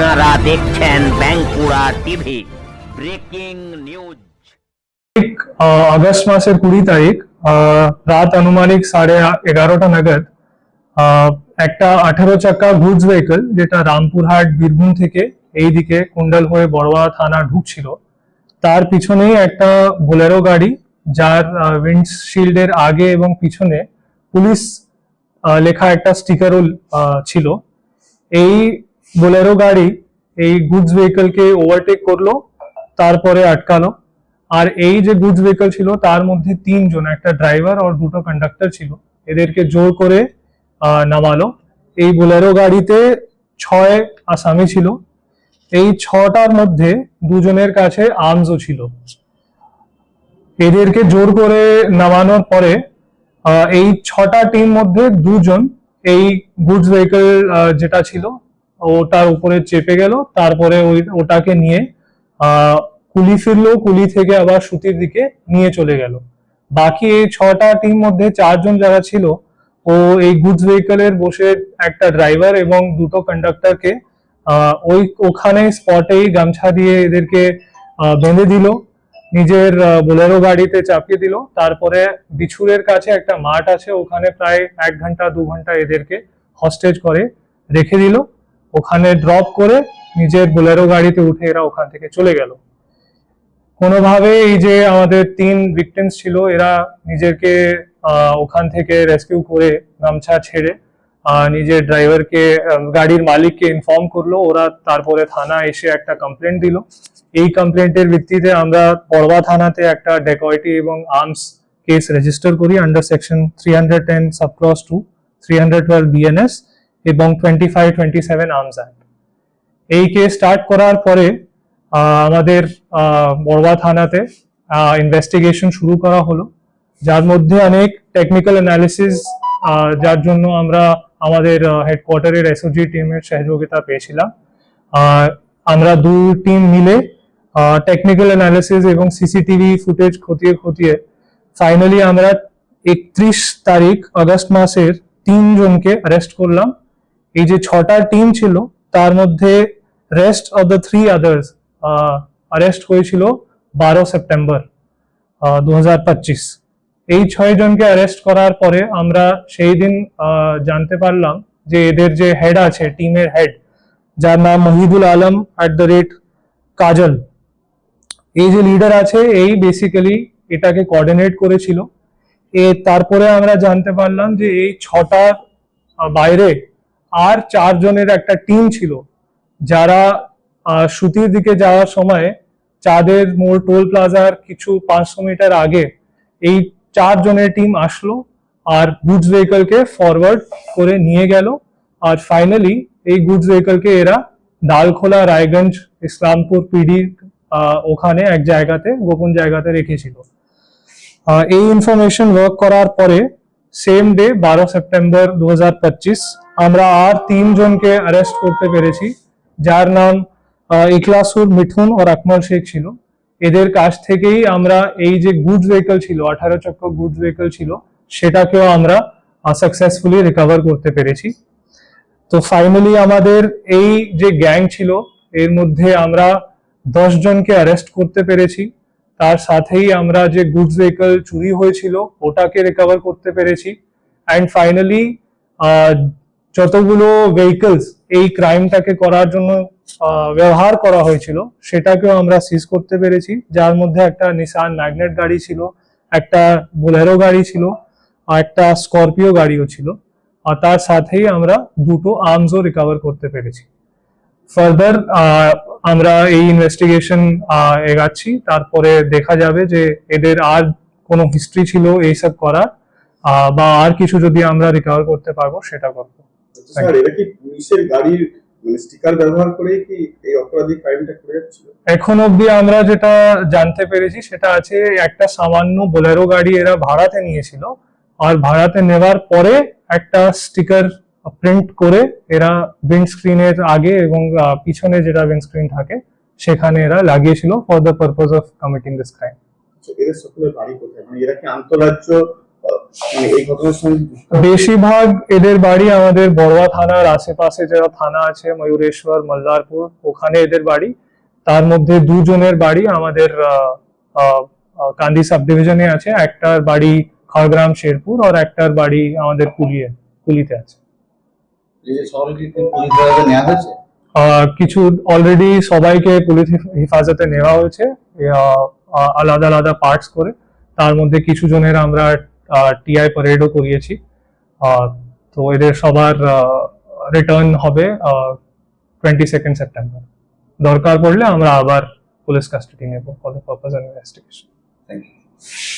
আপনারা দেখছেন Bankura TV. Breaking news. August মাসের কুড়ি তারিখ রাত আনুমানিক সাড়ে এগারোটা নাগাদ একটা আঠারো চাকা গুডস ভেহিকল যেটা রামপুরহাট, বীরভূম থেকে এইদিকে কুন্ডল হয়ে বড়োয়া থানা ঢুকছিল, তার পিছনেই একটা বোলেরো গাড়ি, যার উইন্ডশিল্ডের আগে এবং পিছনে পুলিশ লেখা একটা স্টিকারও ছিল। এই বোলেরো গাড়ি এই গুডস ভেহিকলকে ওভারটেক করল, তারপরে আটকালো। আর এই যে গুডস ভেহিকল ছিল, তার মধ্যে তিনজন, একটা ড্রাইভার আর দুটো কন্ডাক্টর ছিল, এদেরকে জোর করে নামালো। এই বোলেরো গাড়িতে ছয় আসামি ছিল। এই ছটার মধ্যে দুজনের কাছে আর্মসও ছিল। এদেরকে জোর করে নামানোর পরে এই ছটা টিম মধ্যে দুজন এই গুডস ভেহিকল যেটা ছিল ওটার উপরে চেপে গেল, তারপরে ওই ওটাকে নিয়ে কুলি ফিরলো, কুলি থেকে আবার সুতির দিকে নিয়ে চলে গেল। বাকি এই ছটা টিম মধ্যে চারজন যারা ছিল, ও এই গুডস ভেহিকলের বসে একটা ড্রাইভার এবং দুটো কন্ডাক্টরকে ওই ওখানে স্পটেই গামছা দিয়ে এদেরকে বেঁধে দিল। নিজের বোলেরো গাড়িতে চাপিয়ে দিল। তারপরে বিছুরের কাছে একটা মাঠ আছে, ওখানে প্রায় এক ঘণ্টা, দু ঘণ্টা এদেরকে হস্টেজ করে রেখে দিল। ওখানে ড্রপ করে নিজের বোলেরো গাড়িতে উঠে এরা ওখান থেকে চলে গেল। কোনোভাবে এই যে আমাদের তিন ভিকটিমস ছিল, এরা নিজেরকে ওখান থেকে রেস্কিউ করে গামছা ছেড়ে নিজের ড্রাইভারকে গাড়ির মালিককে ইনফর্ম করল। ওরা তারপরে থানা এসে একটা কমপ্লেন দিল। এই কমপ্লেন্টের ভিত্তিতে আমরা পড়বা থানাতে একটা ডেকয়টি এবং আর্মস কেস রেজিস্টার করি under section three hundred ten subclause two three hundred twelve BNS এবং twenty five twenty seven arms act এই কেস স্টার্ট করার পরে আমাদের বড়বা থানাতে ইনভেস্টিগেশন শুরু করা হলো। যার মধ্যে অনেক টেকনিক্যাল অ্যানালিসিস যার জন্য আমরা আমাদের হেডকোয়ার্টারের এসওজি টিমের সহযোগিতা পেয়েছিলাম। আমরা দু টিম মিলে টেকনিক্যাল অ্যানালিসিস এবং সিসিটিভি ফুটেজ খতিয়ে খতিয়ে ফাইনালি আমরা একত্রিশ তারিখ আগস্ট মাসের তিনজনকে অ্যারেস্ট করলাম। এই যে ছটা টিম ছিল তার মধ্যে rest of the three others arrest হয়েছিল বারো সেপ্টেম্বর দু এই ছয় জনকে অ্যারেস্ট করার পরে আমরা সেই দিন জানতে পারলাম যে এদের যে হেড আছে টিমের হেড যার নাম Mohidul Alam at the rate Kajal. এই যে লিডার আছে এই বেসিক্যালি এটাকে কোঅর্ডিনেট করেছিল। এ তারপরে আমরা জানতে পারলাম যে এই আহ, বাইরে আর চারজনের একটা টিম ছিল, যারা সুতির দিকে যাওয়ার সময় চাঁদের মোড়, টোল প্লাজার কিছু পাঁচশো মিটার আগে এই চারজনের টিম আসলো আর গুডস ভেহিকলকে ফরওয়ার্ড করে নিয়ে গেল। আর ফাইনালি এই গুডস ভেহিকলকে এরা ডালখোলা, রায়গঞ্জ, ইসলামপুর, পিডি ওখানে এক জায়গাতে, গোপন জায়গাতে রেখেছিল। এই ইনফরমেশন ওয়ার্ক করার পরে সেম ডে বারো সেপ্টেম্বর দু হাজার পঁচিশ, আমরা আর তিনজনকে অ্যারেস্ট করতে পেরেছি, যার নাম ইকলাসুর মিঠুন আর আকমল শেখ ছিল। এদের কাছ থেকেই আমরা এই যে গুডস ভেহিকল ছিল, আঠারো চক্র গুডস ভেহিকল ছিল, সেটাকেও আমরা সাকসেসফুলি রিকভার করতে পেরেছি। তো ফাইনালি আমাদের এই যে গ্যাং ছিল, এর মধ্যে আমরা দশ জনকে অ্যারেস্ট করতে পেরেছি। তার সাথেই আমরা যে গুডস ভেহিকল চুরি হয়েছিল, ওটাকে রিকভার করতে পেরেছি। অ্যান্ড ফাইনালি যতগুলো ভেহিকলস এই ক্রাইমটাকে করার জন্য ব্যবহার করা হয়েছিল, সেটাকেও আমরা সিজ করতে পেরেছি। যার মধ্যে একটা নিসান ম্যাগনেট গাড়ি ছিল, একটা বোলেরো গাড়ি ছিল একটা স্করপিও গাড়িও ছিল। আর তার সাথেই আমরা দুটো আর্মসও রিকভার করতে পেরেছি। ফার্দার আমরা এই ইনভেস্টিগেশন এগাচ্ছি। তারপরে দেখা যাবে যে এদের আর কোনো হিস্ট্রি ছিল এইসব করার আহ, বা আর কিছু যদি আমরা রিকভার করতে পারব সেটা করব। কি পুলিশের গাড়ির মানে স্টিকার ব্যবহার করে কি এই অপরাধী ক্রাইমটা করে যাচ্ছিল? এখন অবধি আমরা যেটা জানতে পেরেছি সেটা আছে একটা সামান্য বোলেরো গাড়ি এরা ভাড়াতে নিয়েছিল। আর ভাড়াতে নেওয়ার পরে একটা স্টিকার প্রিন্ট করে এরা উইন্ডস্ক্রিনের আগে এবং পিছনে যেটা উইন্ডস্ক্রিন থাকে সেখানে এরা লাগিয়েছিল for the purpose of committing this crime এদের সকলের বাড়ি কোথায়? মানে এরা কি আন্তরাজ্য মানে? বেশিরভাগ এদের বাড়ি আমাদের বড়ুয়া থানার আশেপাশে যারা থানা আছে ময়ূরেশ্বর মল্লারপুর ওখানে এদের বাড়ি। তার মধ্যে দুজনের বাড়ি আমাদের কান্দি সাব ডিভিশনে আছে। একটার বাড়ি খড়গ্রাম শেরপুর আর একটার বাড়ি আমাদের কুলিয়ে কুলিতে আছে। কিছু অলরেডি সবাইকে পুলিশ হেফাজতে নেওয়া হয়েছে। আলাদা আলাদা পার্টস করে। তার মধ্যে কিছু জনের আমরা টিআই প্যারেডও করিয়েছি। তো এদের সবার রিটার্ন হবে টোয়েন্টি সেকেন্ড সেপ্টেম্বর দরকার পড়লে আমরা আবার পুলিশ কাস্টাডি নেব for the purpose of investigation thank you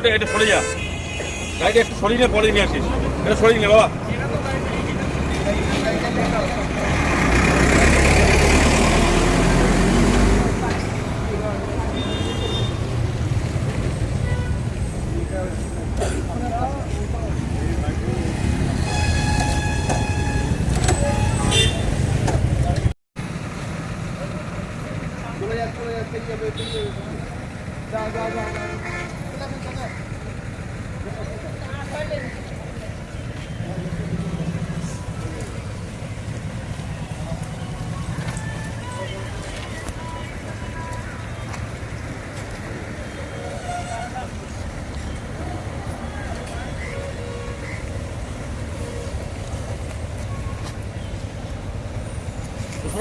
এটা- এটা সরে যা। গাড়িটা একটু সরিয়ে নিয়ে পরে নিয়ে আসিস। এটা সরিয়ে নে, বাবা।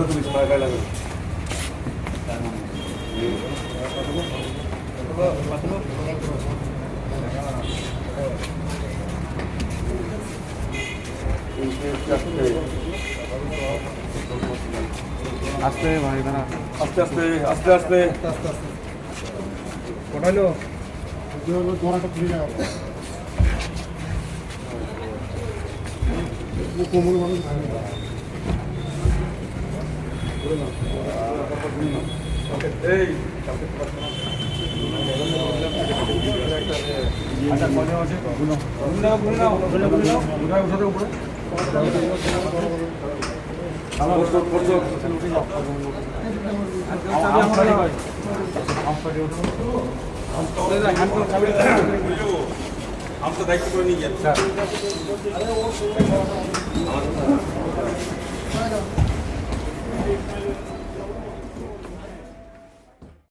তো সরো সরো সরো সরো আস্তে আস্তে আস্তে আস্তে। আচ্ছা মনে গুলো গুলো গুলো গুলো গুলো গুলো উঠাতে উপরে আমার করছ করছ উঠে যাও আমসারি ভাই আমসারি উঠো আমসা দায়িত্ব করে নিয়ে যাচ্ছে আমার